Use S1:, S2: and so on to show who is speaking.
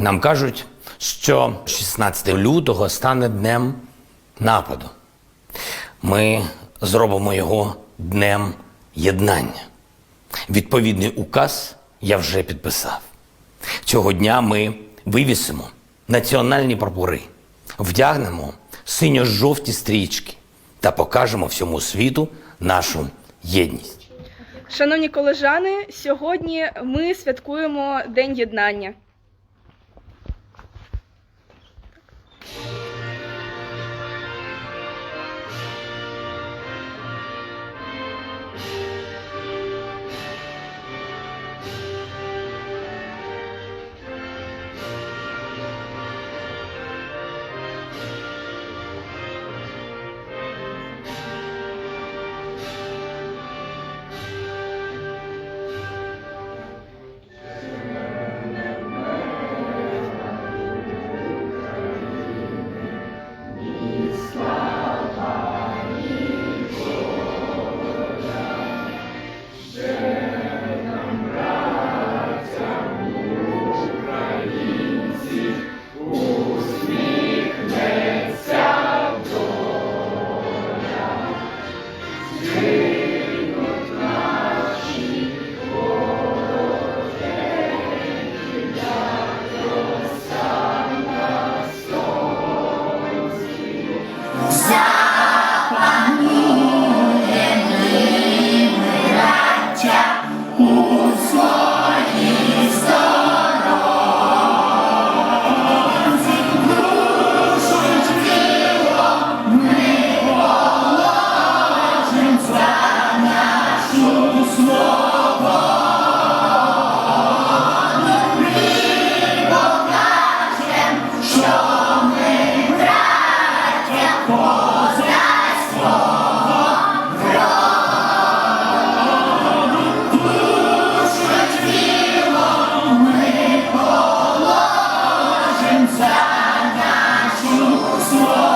S1: Нам кажуть, що 16 лютого стане днем нападу. Ми зробимо його днем єднання. Відповідний указ я вже підписав. Цього дня ми вивісимо національні прапори, вдягнемо синьо-жовті стрічки та покажемо всьому світу нашу єдність.
S2: Шановні колежани, сьогодні ми святкуємо День єднання. Sound. Christmas.